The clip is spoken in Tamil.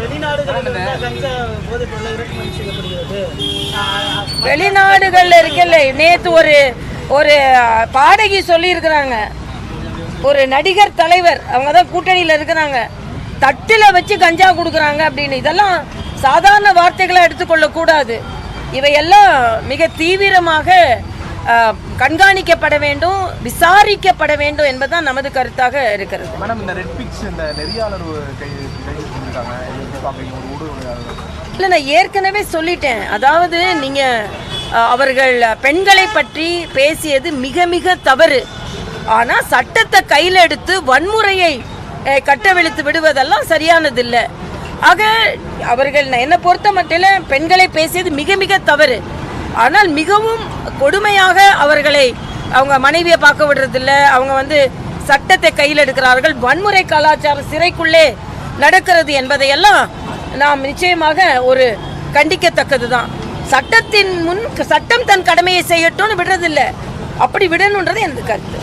வெளிநாடுகளில் வந்து கஞ்சா போதைப் பொருளை இறக்குமதி செய்யப்படுகிறது. ஆஹ் வெளிநாடுகள்ல இருக்கல நேத்து ஒரு ஒரு பாடகி சொல்லியிருக்கிறாங்க. ஒரு நடிகர் தலைவர் அவங்க தான் கூட்டணியில் இருக்கிறாங்க. தட்டில் வச்சு கஞ்சா கொடுக்குறாங்க அப்படின்னு. இதெல்லாம் சாதாரண வார்த்தைகளை எடுத்துக்கொள்ள கூடாது இவையெல்லாம் மிக தீவிரமாக கண்காணிக்கப்பட வேண்டும் விசாரிக்கப்பட வேண்டும் என்பதுதான் நமது கருத்தாக இருக்கிறது. மேடம் இந்த ரெட் பிக்ஸ் இந்த நெறியாளர் இல்லை நான் ஏற்கனவே சொல்லிட்டேன். அதாவது நீங்கள் அவர்கள் பெண்களை பற்றி பேசியது மிக மிக தவறு. ஆனால் சட்டத்தை கையில் எடுத்து வன்முறையை கட்டவிழ்த்து விடுவதெல்லாம் சரியானதில்லை. ஆக அவர்கள் என்னை பொறுத்த மட்டில் பெண்களை பேசியது மிக மிக தவறு. ஆனால் மிகவும் கொடுமையாக அவர்களை அவங்க மனைவியை பார்க்க விடுறதில்ல. அவங்க வந்து சட்டத்தை கையில் எடுக்கிறார்கள். வன்முறை கலாச்சாரம் சிறைக்குள்ளே நடக்கிறது என்பதையெல்லாம் நாம் நிச்சயமாக ஒரு கண்டிக்கத்தக்கது தான் சட்டத்தின் முன் சட்டம் தன் கடமையை செய்யட்டும்னு விடுறதில்லை. அப்படி விடணுன்றது எனது கருத்து.